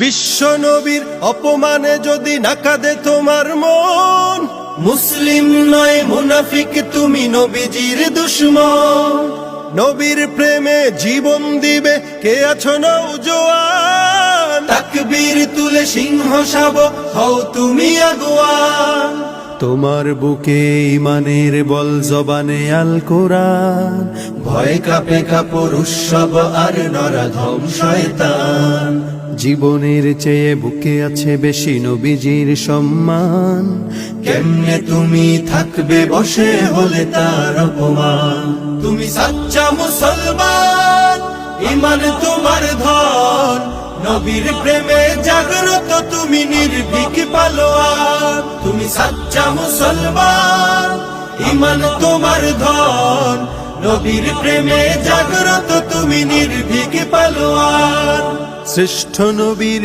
বিশ্ব নবীর অপমানে যদি না কাঁদে তোমার মন, মুসলিম নয়, মুনাফিক, তুমি নবীজির দুশ্মন। নবীর প্রেমে জীবন দিবে, কে আছো নৌজোয়ান তুলে সিংহ শাব হও তুমি আগুয়ান। তোমার বুকে ইমানের বল জবানে আল কোরআন ভয় কাপে কাপড় উৎসব আর নরাধম শয়তান। জীবনের চেয়ে বুকে আছে বেশি নবীজির সম্মান। কেমনে তুমি থাকবে বসে হলে তার অপমান? তুমি সাচ্চা মুসলমান ইমান তোমার ধন। নবীর প্রেমে জাগ্রত তুমি নির্ভীক পালোয়ান। তুমি সাচ্চা মুসলমান ইমান তোমার ধন। নবীর প্রেমে জাগ্রত তুমি নির্ভীক পালোয়ার শ্রেষ্ঠ নবীর